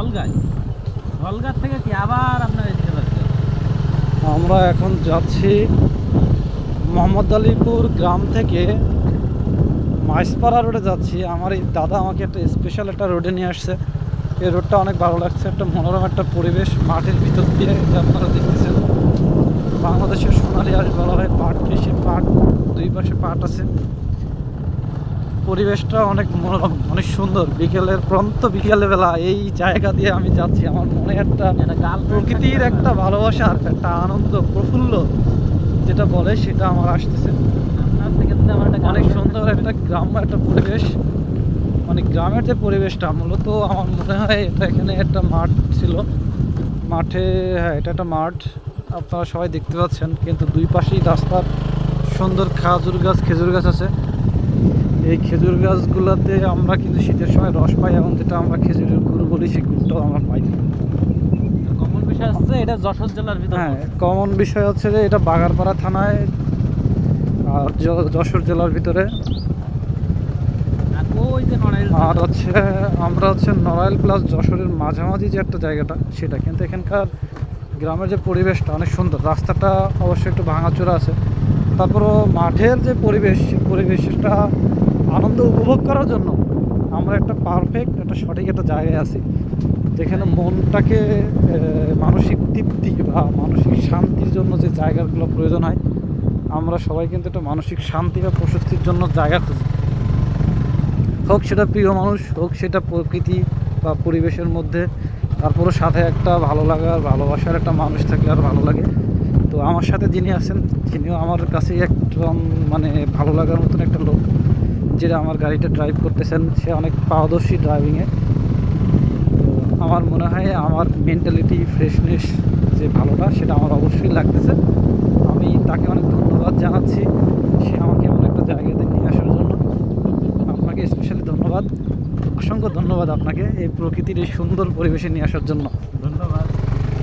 ঢলগায় ঢলগার থেকে কি আবার আপনার এদিকে আমরা এখন যাচ্ছি মোহাম্মদ আলীপুর গ্রাম থেকে মাইসপাড়া রোডে যাচ্ছি। আমার এই দাদা আমাকে একটা স্পেশাল একটা রোডে নিয়ে আসছে। এই রোডটা অনেক ভালো লাগছে, একটা মনোরম একটা পরিবেশ, মাঠের ভিতর দিয়ে আপনারা দেখতেছেন, বাংলাদেশের সোনালি আর বলা হয় পাট কৃষি পাট, দুই পাশে পাট আছে। পরিবেশটা অনেক মনোরম অনেক সুন্দর। বিকেলের প্রন্ত বিকেলে বেলা এই জায়গা দিয়ে আমি যাচ্ছি। আমার মনে একটা প্রকৃতির একটা ভালোবাসার একটা আনন্দ প্রফুল্ল যেটা বলে সেটা আমার আসতেছে। অনেক সুন্দর একটা গ্রাম্য একটা পরিবেশ। মানে গ্রামের যে পরিবেশটা মূলত আমার মনে হয় এটা এখানে একটা মাঠ ছিল। মাঠে হ্যাঁ এটা একটা মাঠ। আপনারা সবাই দেখতে পাচ্ছেন কিন্তু দুই পাশেই রাস্তার সুন্দর খাজুর গাছ খেজুর গাছ আছে। এই খেজুর গাছগুলোতে আমরা কিন্তু শীতের সময় রস পাই এবং যেটা আমরা খেজুরের গুড় বলি সেই গুড়টাও আমরা পাই। কমন বিষয় হচ্ছে এটা যশোর জেলার ভিতরে। হ্যাঁ কমন বিষয় হচ্ছে যে এটা বাগারপাড়া থানায় আর যশোর জেলার ভিতরে। আর ওই যে নড়াইল আর হচ্ছে আমরা হচ্ছে নড়াইল প্লাস যশোরের মাঝামাঝি যে একটা জায়গাটা সেটা। কিন্তু এখানকার গ্রামের যে পরিবেশটা অনেক সুন্দর। রাস্তাটা অবশ্যই একটু ভাঙাচোরা আছে। তারপরও মাঠের যে পরিবেশ পরিবেশটা আনন্দ উপভোগ করার জন্য আমরা একটা পারফেক্ট একটা সঠিক একটা জায়গায় আছি। যেখানে মনটাকে মানসিক তৃপ্তি বা মানসিক শান্তির জন্য যে জায়গাগুলো প্রয়োজন হয়, আমরা সবাই কিন্তু একটা মানসিক শান্তি বা প্রশস্তির জন্য জায়গা খুঁজি। হোক সেটা প্রিয় মানুষ, হোক সেটা প্রকৃতি বা পরিবেশের মধ্যে, তারপরও সাথে একটা ভালো লাগার, ভালোবাসার একটা মানুষ থাকলে আর ভালো লাগে। তো আমার সাথে যিনি আছেন, তিনিও আমার কাছে একদম মানে ভালো লাগার মতন একটা লোক। যেটা আমার গাড়িটা ড্রাইভ করতেছেন, সে অনেক পারদর্শী ড্রাইভিংয়ে আমার মনে হয় আমার মেন্টালিটি ফ্রেশনেস যে ভালোটা, সেটা আমার অবশ্যই লাগতেছে। আমি তাকে অনেক ধন্যবাদ জানাচ্ছি। সে আমাকে এমন একটা জায়গাতে নিয়ে আসার জন্য। আপনাকে স্পেশালি ধন্যবাদ। অসংখ্য ধন্যবাদ আপনাকে এই প্রকৃতির এই সুন্দর পরিবেশে নিয়ে আসার জন্য।